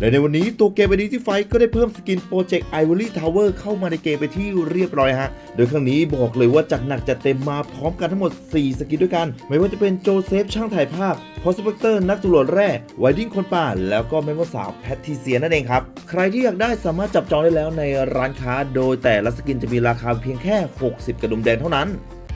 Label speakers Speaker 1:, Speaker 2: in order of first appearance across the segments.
Speaker 1: และในวันนี้ตัวเกมไอดีที่ไฟก็ได้เพิ่มสกินโปรเจกต์ Ivory Tower เข้ามาในเกมไปที่เรียบร้อยฮะ โดยครั้งนี้บอกเลยว่าจัดหนักจัดเต็มมาพร้อมกันทั้งหมด 4 สกินด้วยกัน ไม่ว่าจะเป็นโจเซฟช่างถ่ายภาพพอสเปกเตอร์นักตำรวจแร่ไวดิ้งคนป่า แล้วก็แม่มดสาวแพทติเซียนั่นเองครับ ใครที่อยากได้สามารถจับจองได้แล้วในร้านค้า โดยแต่ละสกินจะมีราคาเพียงแค่ 60 กระดุมแดงเท่านั้น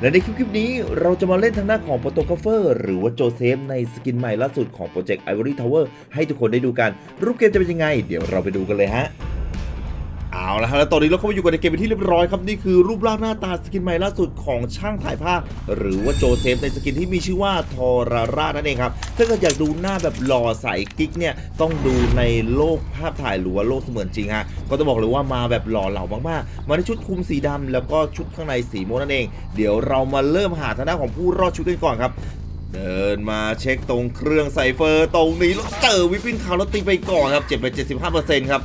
Speaker 1: และในคลิปคลิปนี้เราจะมาเล่นทางหน้าของโปรโตกราฟเฟอร์หรือว่าโจเซฟในสกินใหม่ล่าสุดของโปรเจกต์ไอวอรี่ทาวเวอร์ให้ทุกคนได้ดูกัน รูปเกมจะเป็นยังไง เดี๋ยวเราไปดูกันเลยฮะ เอาละฮะแล้วตอนนี้เราเข้ามาอยู่กันในเกมเป็นที่เรียบร้อยครับ นี่คือรูปร่างหน้าตาสกินใหม่ล่าสุดของช่างถ่ายภาพ หรือว่าโจเซฟในสกินที่มีชื่อว่าทอรารานั่นเองครับ ถ้าเกิดอยากดูหน้าแบบหล่อใสกิ๊กเนี่ย ต้องดูในโลกภาพถ่ายหรือว่าโลกเสมือนจริงฮะก็ต้องบอกเลยว่ามาแบบหล่อเหลามากๆ มาในชุดคลุมสีดำแล้วก็ชุดข้างในสีม่วงนั่นเอง เดี๋ยวเรามาเริ่มหาทางด้านของผู้รอดชีวิตกันก่อนครับเดินมาเช็คตรงเครื่องไซเฟอร์ตรงนี้แล้วเจอวิปปิ้นคาวแล้วตีไปก่อนครับเจ็บไป75%ครับ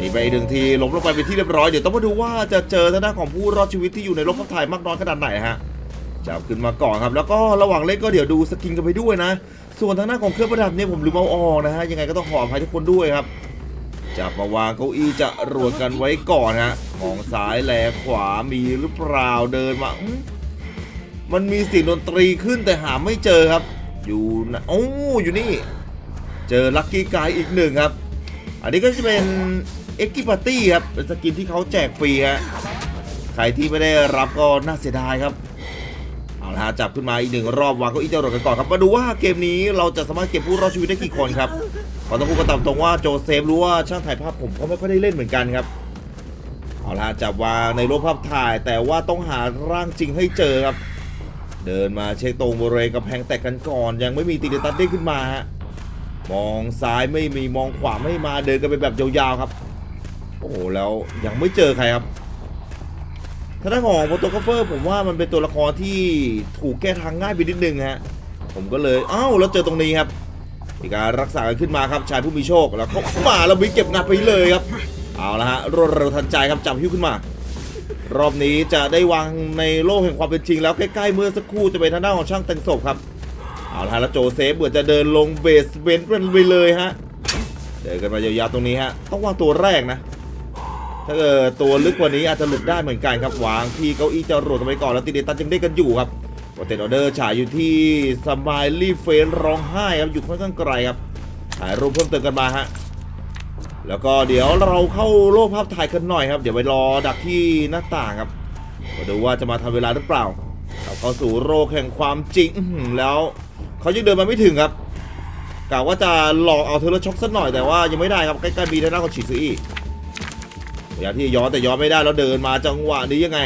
Speaker 1: ตีไปหนึ่งทีล้มลงไปเป็นที่เรียบร้อยเดี๋ยวต้องมาดูว่าจะเจอทางด้านของผู้รอดชีวิตที่อยู่ในโลกภาพถ่ายมากน้อยขนาดไหนฮะจับขึ้นมาก่อนครับ แล้วก็ระหว่างเล่นก็เดี๋ยวดูสกินกันไปด้วยนะ ส่วนทางด้านของเครื่องประดับเนี่ยผมลืมเอาออกนะฮะยังไงก็ต้องขออภัยทุกคนด้วยครับจับมาวางเก้าอี้จะรวดกันไว้ก่อนฮะมองซ้ายแลขวามีหรือเปล่าเดินมามันมีเสียงดนตรีขึ้นแต่หาไม่เจอครับ อยู่นะโอ้อยู่นี่ เจอลัคกี้กายอีกหนึ่งครับ อันนี้ก็จะเป็น เอ็กกิปาตี้ครับเป็นสกินที่เขาแจกฟรีฮะใครที่ไม่ได้รับก็น่าเสียดายครับ เอาละฮะจับขึ้นมาอีกหนึ่งรอบวางก็อีจรวดกันก่อนครับมาดูว่าเกมนี้เราจะสามารถเก็บผู้รอดชีวิตได้กี่คนครับขอต้องพูดกันตามตรงว่าโจเซฟรู้ว่าช่างถ่ายภาพผมก็ไม่ค่อยได้เล่นเหมือนกันครับเอาละฮะจับวางในรูปภาพถ่าย แต่ว่าต้องหาร่างจริงให้เจอครับ เดินมาเช็คตรงบริเวณกำแพงแตกกันก่อน ยังไม่มีตีเดตันได้ขึ้นมาฮะมองซ้ายไม่มีมองขวาไม่มาเดินกันไปแบบยาวๆครับ โอ้โหแล้วยังไม่เจอใครครับทางด้านของโปรโตกราฟเฟอร์ผมว่ามันเป็นตัวละครที่ถูกแก้ทางง่ายไปนิดนึงฮะผมก็เลยอ้าวแล้วเจอตรงนี้ครับมีการรักษากันขึ้นมาครับชายผู้มีโชคแล้วเขามาแล้วมีเก็บงานไปเลยครับเอาละฮะรวดเร็วทันใจครับจับหิ้วขึ้นมา รอบนี้จะได้วางในโลกแห่งความเป็นจริง แล้วใกล้ๆเมื่อสักครู่จะเป็นทางด้านของช่างแต่งศพครับเอาละฮะแล้วโจเซฟเหมือนจะเดินลงเบสเบนไปเลยฮะเดินกันมายาวๆตรงนี้ฮะต้องวางตัวแรกนะ ถ้าเกิดตัวลึกกว่านี้อาจจะหลุดได้เหมือนกันครับวางที่เก้าอี้จะรวดกันไปก่อนแล้วตีเดตันยังได้กันอยู่ครับโปรเตนออเดอร์ฉายอยู่ที่สมายลี่เฟนร้องไห้ครับอยู่ค่อนข้างไกลครับถ่ายรูปเพิ่มเติมกันมาฮะแล้วก็เดี๋ยวเราเข้าโลกภาพถ่ายกันหน่อยครับเดี๋ยวไปรอดักที่หน้าต่างครับมาดูว่าจะมาทันเวลาหรือเปล่าเราเข้าสู่โลกแห่งความจริงแล้วเขายังเดินมาไม่ถึงครับกะว่าจะหลอกเอาเทเลช็อกสักหน่อยแต่ว่ายังไม่ได้ครับใกล้ๆบีด้านหน้าของฉีซุอี ยายามที่ย้อนแต่ย้อนไม่ได้แล้วเดินมาจังหวะนี้ยังไง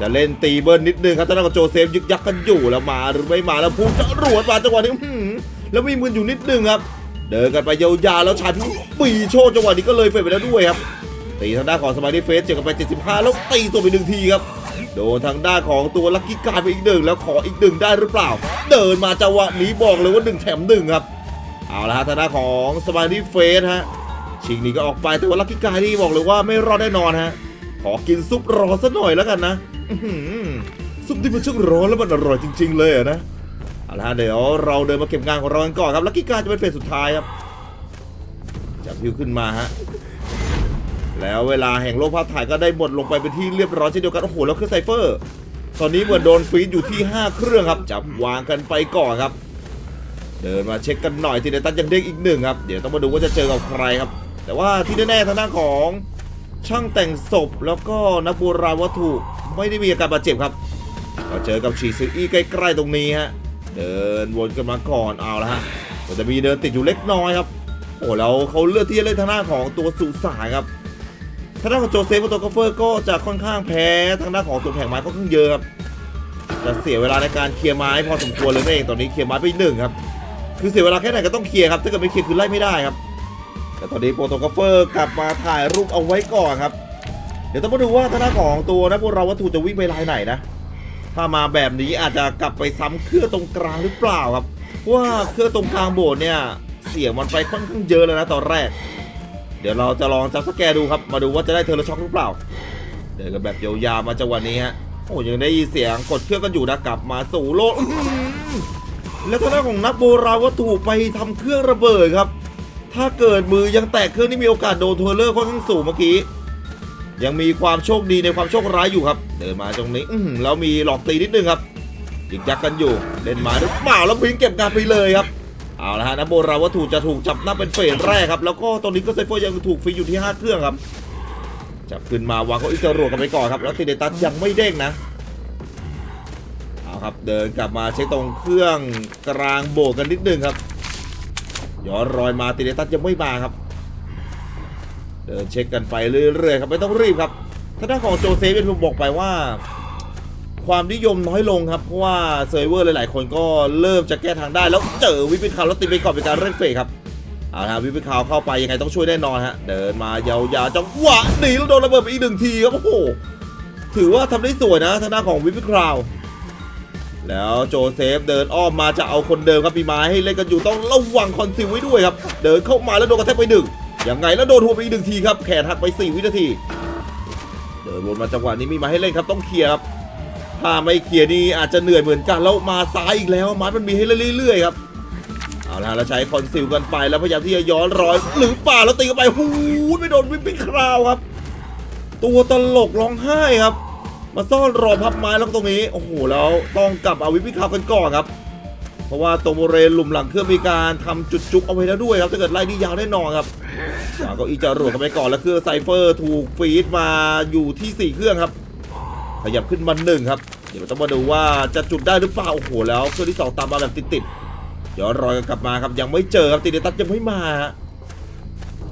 Speaker 1: จะเล่นตีเบิร์นนิดนึงครับทางด้านของโจเซฟยึกยักกันอยู่แล้วมาหรือไม่มาแล้วพุ่งจะรวดมาจังหวะนี้แล้วมีมืออยู่นิดนึงครับ เดินกันไปยาวๆแล้วชายผู้ปีโชจังหวะนี้ก็เลยเฟดไปแล้วด้วยครับตีทางด้านของสมาร์ทเฟสเจอกันไป75แล้วตีตัวไปหนึ่งทีครับโดนทางด้านของตัวลักกี้การไปอีกหนึ่งแล้วขออีกหนึ่งได้หรือเปล่า เดินมาจังหวะนี้บอกเลยว่าหนึ่งแถมหนึ่งครับ เอาละฮะทางด้านของสมาร์ทเฟสฮะ ชิงนี้ก็ออกไปแต่ว่าลักกี้การนี่บอกเลยว่าไม่รอดแน่นอนฮะ ขอกินซุปรอสักหน่อยแล้วกันนะซุปที่มันช่างร้อนแล้วมันอร่อยจริง ๆ เลยอะนะเอาละฮะเดี๋ยวเราเดินมาเก็บงานของเรากันก่อนครับลักกี้การจะเป็นเฟสสุดท้ายครับจับพิวขึ้นมาฮะแล้วเวลาแห่งโลกภาพถ่ายก็ได้หมดลงไปเป็นที่เรียบร้อยเช่นเดียวกันโอ้โหแล้วเครื่องไซเฟอร์ ตอนนี้เหมือนโดนฟีดอยู่ที่ 5 เครื่องครับจับวางกันไปก่อนครับ เดินมาเช็คกันหน่อยทีเดตันยังเด้งอีกหนึ่งครับ เดี๋ยวต้องมาดูว่าจะเจอกับใครครับ แต่ว่าที่แน่ๆทางด้านของช่างแต่งศพแล้วก็นักโบราณวัตถุไม่ได้มีอาการบาดเจ็บครับก็เจอกับชีซืออี้ใกล้ๆตรงนี้ฮะเดินวนกันมาก่อนเอาละฮะแต่จะมีเดินติดอยู่เล็กน้อยครับโอ้แล้วเขาเลือกที่จะเล่นทางหน้านของตัวสุสานครับทางด้านของโจเซฟกับตัวกอฟเฟอร์ก็จะค่อนข้างแพ้ทางด้านของตัวแผงไม้ค่อนข้างเยอะครับจะเสียเวลาในการเคลียร์ไม้พอสมควรเลยนั่นเองตอนนี้เคลียร์ไม้ไปหนึ่งครับคือเสียเวลาแค่ไหนก็ต้องเคลียร์ครับถ้าเกิดไม่เคลียร์คือไล่ไม่ได้ครับ แต่ตอนนี้โปรโตกราฟเฟอร์กลับมาถ่ายรูปเอาไว้ก่อนครับ เดี๋ยวต้องมาดูว่าทางด้าของตัวนะพวกเราวัตถุจะวิ่งไปลายไหนนะ ถ้ามาแบบนี้อาจจะกลับไปซ้ำเครื่องตรงกลางหรือเปล่าครับว่าเครื่องตรงกลางโบสถ์เนี่ยเสียงมันไปค่อนข้างเยอะเลยนะตอนแรก เดี๋ยวเราจะลองจับสแกนดูครับ มาดูว่าจะได้เทอร์ช็อกหรือเปล่า เดินกันแบบยาวๆมาจังหวะนี้ฮะโอ้ยังได้ยินเสียงกดเครื่องกันอยู่นะกลับมาสู่โลกแล้วทางด้านของนักโบราณวัตถุไปทำเครื่องระเบิดครับ ถ้าเกิดมือยังแตกเครื่องนี่มีโอกาสโดนทัวร์เลอร์ค่อนข้างสูงเมื่อกี้ ยังมีความโชคดีในความโชคร้ายอยู่ครับ เดินมาตรงนี้อืแล้วมีหลอกตีนิดนึงครับยิกยักกันอยู่เล่นมาหรือเปล่าแล้วพิงเก็บงานไปเลยครับเอาละฮะนะโบราณวัตถุจะถูกจับนับเป็นเฟสแรกครับแล้วก็ตอนนี้ก็ไซฟอร์ยังถูกฟรีอยู่ที่ 5 เครื่องครับจับขึ้นมาวางเขาอีกจรวดกันไปก่อนครับแล้วติเดตัสยังไม่เด้งนะเอาครับเดินกลับมาเช็คตรงเครื่องกลางโบกกันนิดนึงครับ ย้อนรอยมาติเดตัสยังไม่มาครับ เดินเช็คกันไปเรื่อยๆครับไม่ต้องรีบครับถ้าด้านของโจเซฟเป็นผมบอกไปว่า ความนิยมน้อยลงครับ เพราะว่าเซิร์ฟเวอร์หลายๆ คนก็เริ่มจะแก้ทางได้ แล้วเจอวิปปิคาวแล้วตีไปก่อนเป็นการเร่งเฟสครับเอาละวิปปิคาวเข้าไปยังไงต้องช่วยแน่นอนฮะเดินมายาวๆจังหวะหนีแล้วโดนระเบิดไปอีกหนึ่งทีครับโอ้โหถือว่าทำได้สวยนะทางด้านของวิปปิคาว แล้วโจเซฟเดินอ้อมมาจะเอาคนเดิมครับมีไม้ให้เล่นกันอยู่ต้องระวังคอนซิลไว้ด้วยครับ เดินเข้ามาแล้วโดนกระแทกไปหนึ่งยังไงแล้วโดนหัวไปอีกหนึ่งทีครับแขนหักไปสี่วินาที เดินวนมาจังหวะนี้มีไมาให้เล่นครับต้องเคลียร์ครับถ้าไม่เคลียร์นี่อาจจะเหนื่อยเหมือนกันแล้วมาซ้ายอีกแล้วไม้มันมีให้เล่นเรื่อยๆครับเอาละเราใช้คอนซิลกันไปแล้วพยายามที่จะย้อนรอยหรือป่าแล้วตีกันไปหูไม่โดนวิปปิ้งคราวครับ ตัวตลกร้องไห้ครับ มาซ่อนรอพับไม้แล้วตรงนี้ โอ้โห แล้วต้องกลับเอาวิปปิ้งคราวกันก่อนครับ เพราะว่าตรงบริเวณหลุมหลังเครื่องมีการทำจุดจุกเอาไว้แล้วด้วยครับ ถ้าเกิดไล่นี่ยาวแน่นอนครับเก้าอี้จรวดกันไปก่อนแล้วเครื่องไซเฟอร์ถูกฟีดมาอยู่ที่สี่เครื่องครับ ขยับขึ้นมาหนึ่งครับ เดี๋ยวต้องมาดูว่าจะจุดได้หรือเปล่า โอ้โห แล้วเครื่องที่สองตามมาแบบติดๆย้อนรอยกันกลับมาครับ ยังไม่เจอครับติดเดตัสยังไม่มา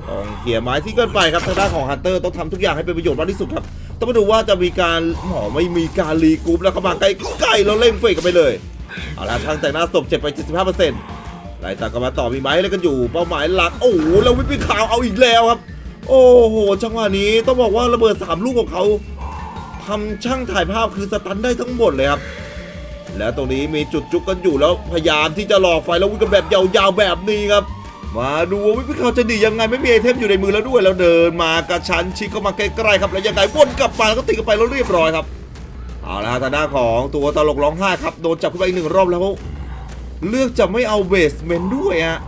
Speaker 1: ต้องเกี่ยไม้ที่เกินไปครับทางด้านของฮันเตอร์ต้องทำทุกอย่างให้เป็นประโยชน์มากที่สุดครับ ต้องมาดูว่าจะมีการหมอไม่มีการรีกรุ๊ปแล้วเข้ามาใกล้ๆแล้วเล่นเฟกกันไปเลยเอาละทางแต่งหน้าศพเจ็บไป 75%ไล่ตามกันมาต่อมีไม้ให้เล่นกันอยู่เป้าหมายหลัก โอ้โหแล้ววิปปิ้งขาวเอาอีกแล้วครับ โอ้โหจังหวะนี้ต้องบอกว่าระเบิดสามลูกของเขาทำช่างถ่ายภาพคือสตันได้ทั้งหมดเลยครับแล้วตรงนี้มีจุดจุกกันอยู่แล้วพยายามที่จะหลอกไฟแล้ววิ่งกันแบบยาวๆแบบนี้ครับ มาดูว่าวิปเขาจะดียังไงไม่มีไอเทมอยู่ในมือแล้วด้วยแล้วเดินมากระชั้นชิดเข้ามาใกล้ๆครับแล้วยังไงวนกลับมาแล้วก็ตีกันไปแล้วเรียบร้อยครับเอาละฮะทางด้านของตัวตลกร้องไห้ครับโดนจับขึ้นไปอีกหนึ่งรอบแล้วเลือกจะไม่เอาเบสเมนด้วยฮะ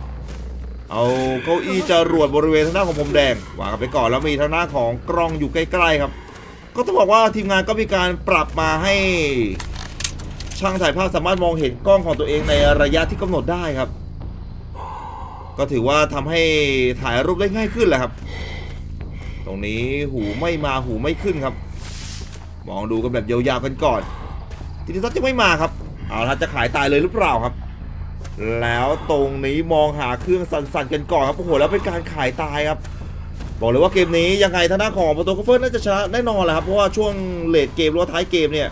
Speaker 1: เอาเก้าอี้จะรวดบริเวณทางด้านของผมแดงวางไปก่อนแล้วมีทางด้านของกล้องอยู่ใกล้ๆครับ ก็ต้องบอกว่าทีมงานก็มีการปรับมาให้ช่างถ่ายภาพสามารถมองเห็นกล้องของตัวเองในระยะที่กำหนดได้ครับ ก็ถือว่าทำให้ถ่ายรูปได้ง่ายขึ้นแหละครับ ตรงนี้หูไม่มาหูไม่ขึ้นครับ มองดูกันแบบยาวๆกันก่อนทีนี้ทัศจะไม่มาครับเอาละจะขายตายเลยหรือเปล่าครับ แล้วตรงนี้มองหาเครื่องสั่นๆกันก่อนครับโอ้โหแล้วเป็นการขายตายครับ บอกเลยว่าเกมนี้ยังไงทางด้านของโปรโตคเฟอร์น่าจะชนะแน่นอนแหละครับเพราะว่าช่วงเลดเกมหรือท้ายเกมเนี่ย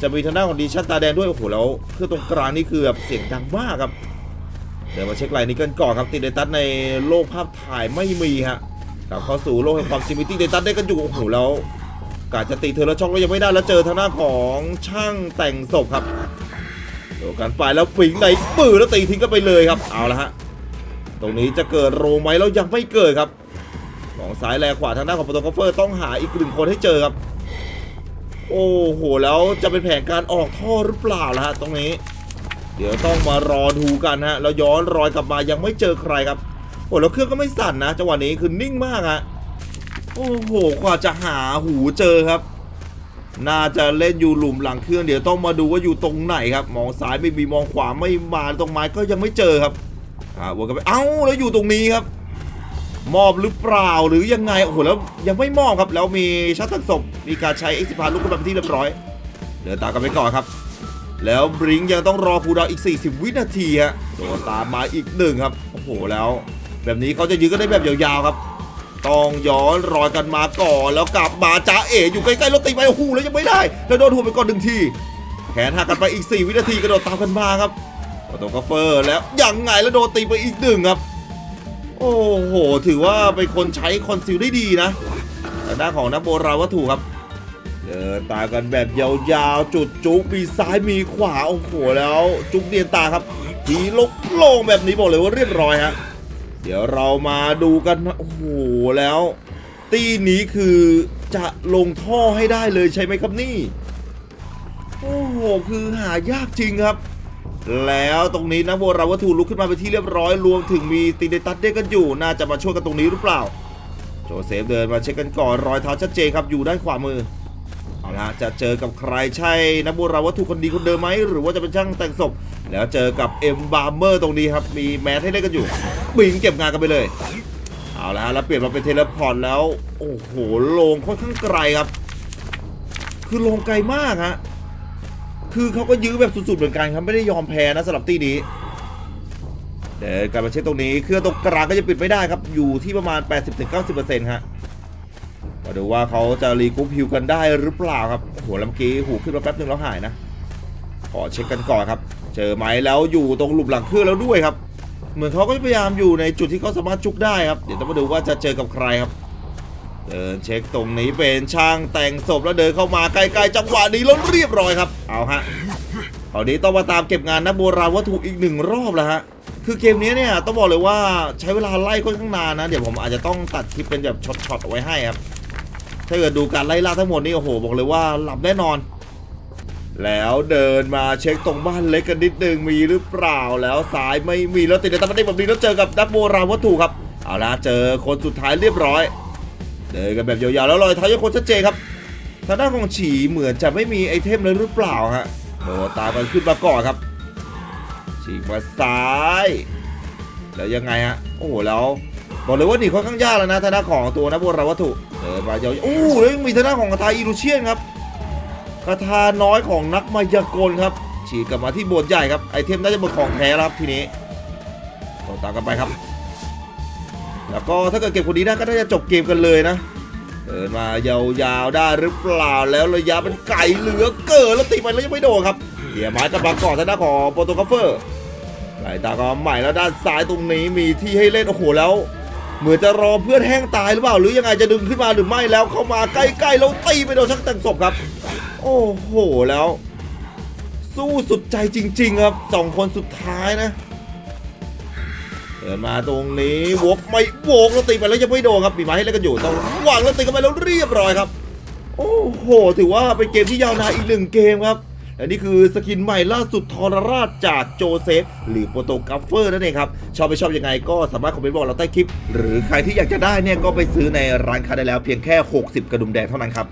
Speaker 1: จะมีทางด้านของดีชันตาแดงด้วยโอ้โหแล้วเครื่องตรงกลางนี่คือแบบเสียงดังมากครับ เดี๋ยวมาเช็คไลน์นี้กันก่อนครับติดเดตัสในโลกภาพถ่ายไม่มีฮะกลับเข้าสู่โลกแห่งความซิมิตี้เดตัสได้กันอยู่โอ้โหแล้วกาจะตีเธอแล้วช่องก็ยังไม่ได้แล้วเจอทางด้าของช่างแต่งศพครับโดนกันไปแล้วปิงในปืนแล้วตีทิ้งกันไปเลยครับเอาละฮะตรงนี้จะเกิดโรไหมแล้วยังไม่เกิดครับมองซ้ายแลขวาทางด้าของโปรโตคอฟเฟอร์ต้องหาอีกหนึ่งคนให้เจอครับ โอ้โหแล้วจะเป็นแผนการออกท่อหรือเปล่าล่ะฮะตรงนี้ เดี๋ยวต้องมารอดูกันฮะแล้วย้อนรอยกลับมายังไม่เจอใครครับโอ้แล้วเครื่องก็ไม่สั่นนะจังหวะนี้คือนิ่งมากฮะโอ้โหกว่าจะหาหูเจอครับ น่าจะเล่นอยู่หลุมหลังเครื่องเดี๋ยวต้องมาดูว่าอยู่ตรงไหนครับ มองซ้ายไม่มีมองขวาไม่มาตรงไม้ก็ยังไม่เจอครับอ่าวนกันไปเอ้าแล้วอยู่ตรงนี้ครับ มอบหรือเปล่าหรือยังไงโอ้โหแล้วยังไม่มอบครับ แล้วมีชัตเตอร์ศพมีการใช้เอ็กซิพาลุกกันไปเป็นที่เรียบร้อยเดินตามกันไปก่อนครับ แล้วบริงยังต้องรอคูดาวอีก 40 วินาทีฮะโดนตามมาอีกหนึ่งครับ โอ้โหแล้ว แบบนี้เขาจะยื้อกันได้แบบยาวๆครับ ต้องย้อนรอยกันมาก่อนแล้วกลับมาจ้าเอ๋อยู่ใกล้ๆรถตีไปโอ้โหแล้วยังไม่ได้ แล้วโดนหัวไปก่อนหนึ่งทีแขนหักกันไปอีก 4 วินาทีกระโดดตามกันมาครับโอโตกาเฟอร์แล้วยังไงแล้วโดนตีไปอีกหนึ่งครับ โอ้โห ถือว่าเป็นคนใช้คอนซีลได้ดีนะแต่หน้านของนักโบราณวัตถุครับ เดินตามกันแบบยาวๆ จุดจุกมีซ้ายมีขวา โอ้โหแล้วจุกเดียนตาครับทีลกโลงแบบนี้บอกเลยว่าเรียบร้อยฮะเดี๋ยวเรามาดูกันนะโอ้โหแล้ว ตีนี้คือจะลงท่อให้ได้เลยใช่ไหมครับนี่ โอ้โหคือหายากจริงครับ แล้วตรงนี้นะโบราณวัตถุลุกขึ้นมาเป็นที่เรียบร้อยรวมถึงมีตีเดตัสเด้กันอยู่ น่าจะมาช่วยกันตรงนี้หรือเปล่า โจเซฟเดินมาเช็คกันก่อนรอยเท้าชัดเจนครับอยู่ด้านขวามือ เอาละจะเจอกับใครใช่นักโบราณวัตถุคนดีคนเดิมไหมหรือว่าจะเป็นช่างแต่งศพ แล้วเจอกับเอ็มบาร์เมอร์ตรงนี้ครับ มีแมสให้เล่นกันอยู่บิงเก็บงานกันไปเลย เอาละฮะแล้วเปลี่ยนมาเป็นเทเลพอร์ตแล้ว โอ้โหลงค่อนข้างไกลครับ คือลงไกลมากฮะคือเขาก็ยื้อแบบสุดๆเหมือนกันครับไม่ได้ยอมแพ้นะสำหรับตีนี้เดี๋ยวการมาเช็คตรงนี้เครื่องตรงกลางก็จะปิดไม่ได้ครับอยู่ที่ประมาณ 80-90%ฮะ มาดูว่าเขาจะรีกุ๊ปฮิวกันได้หรือเปล่าครับโอ้โหล้วเมื่อกี้หูขึ้นมาแป๊บนึงแล้วหายนะ ขอเช็คกันก่อนครับ เจอไหมแล้วอยู่ตรงหลุมหลังเครื่องแล้วด้วยครับ เหมือนเขาก็พยายามอยู่ในจุดที่เขาสามารถจุกได้ครับ เดี๋ยวต้องมาดูว่าจะเจอกับใครครับ เดินเช็คตรงนี้เป็นช่างแต่งศพแล้วเดินเข้ามาใกล้ๆจังหวะนี้แล้วเรียบร้อยครับ เอาฮะคราวนี้ต้องมาตามเก็บงานนักโบราณวัตถุอีกหนึ่งรอบแล้วฮะคือเกมนี้เนี่ยต้องบอกเลยว่าใช้เวลาไล่ค่อนข้างนานนะ เดี๋ยวผมอาจจะต้องตัดคลิปเป็นแบบช็อตๆเอาไว้ให้ครับ ถ้าเกิดดูการไล่ล่าทั้งหมดนี่โอ้โหบอกเลยว่าหลับแน่นอน แล้วเดินมาเช็คตรงบ้านเล็กกันนิดนึงมีหรือเปล่าแล้วสายไม่มีแล้วติดในตำแหน่งแบบนี้แล้วเจอกับนักโบราณวัตถุครับ เอาละเจอคนสุดท้ายเรียบร้อยเดินกันแบบยาวๆแล้วรอยเท้ายังคนชัดเจนครับทางด้านของฉีเหมือนจะไม่มีไอเทมเลยหรือเปล่าฮะโดตามกันขึ้นมาก่อนครับ ฉีกมาซ้าย แล้วยังไงฮะโอ้โหแล้ว บอกเลยว่าหนีค่อนข้างยากแล้วนะทางด้าของตัวนักโบราณวัตถุเดินมายาวโอ้ยมีทางด้าของคาทาอิรูเชียนครับคาทาน้อยของนักมายากลครับฉีกกลับมาที่โบสถ์ใหญ่ครับไอเทมน่าจะเป็นของแท้ครับทีนี้ต่อตามกันไปครับ แล้วก็ถ้าเกิดเก็บคนนี้ได้ก็น่าจะจบเกมกันเลยนะเดินมายาวๆได้หรือเปล่าแล้วระยะเป็นไก่เหลือเกินแล้วตีไปแล้วยังไม่โดนครับเดี๋ยวไม้กำลังก่อนทางด้านของโปรโตคัฟเฟอร์ไหลตาก็ใหม่แล้วด้านซ้ายตรงนี้มีที่ให้เล่นโอ้โหแล้ว เหมือนจะรอเพื่อนแห้งตายหรือเปล่า หรือยังไงจะดึงขึ้นมาหรือไม่แล้วเข้ามาใกล้ๆแล้วตีไปโดนชักแต่งศพครับ โอ้โหแล้ว สู้สุดใจจริง ๆ ครับสองคนสุดท้ายนะเดินมาตรงนี้วกไม่วกแล้วตีไปแล้วยังไม่โดนครับปีไม้ให้เล่นกันอยู่ต้องวางแล้วตีกันไปแล้วเรียบร้อยครับ โอ้โห ถือว่าเป็นเกมที่ยาวนานอีกหนึ่งเกมครับ และนี่คือสกินใหม่ล่าสุดทรราชจากโจเซฟ หรือโปรโตกัฟเฟอร์นั่นเองครับ ชอบไม่ชอบยังไงก็สามารถคอมเมนต์บอกเราใต้คลิป หรือใครที่อยากจะได้เนี่ยก็ไปซื้อในร้านค้าได้แล้วเพียงแค่ 60 กระดุมแดงเท่านั้นครับ